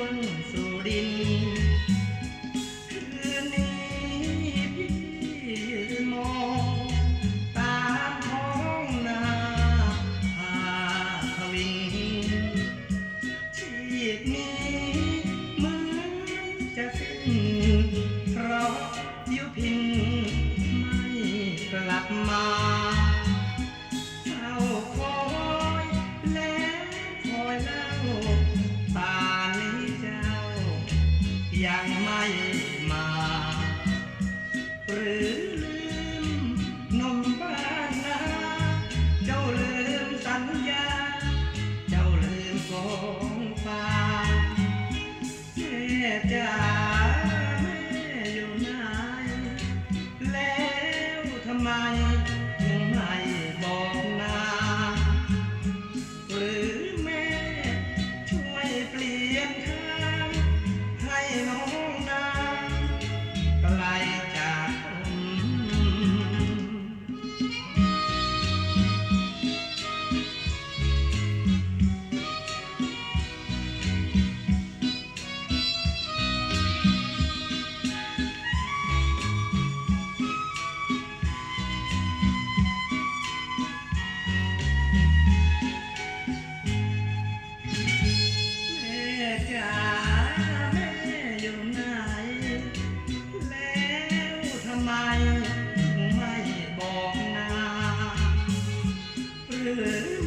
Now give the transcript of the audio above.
วนสุรินคืนนี้พี่มองตาท้องนาพาทวินชีวิตนี้เหมือนจะสิ้นเพราะยุพินไม่กลับมา ยังไม่มา หรือลืมนมบ้านนาเจ้าลืมสัญญา เจ้าลืมกองฟ้าแม่จ้าแม่อยู่ไหนแล้วทำไม good.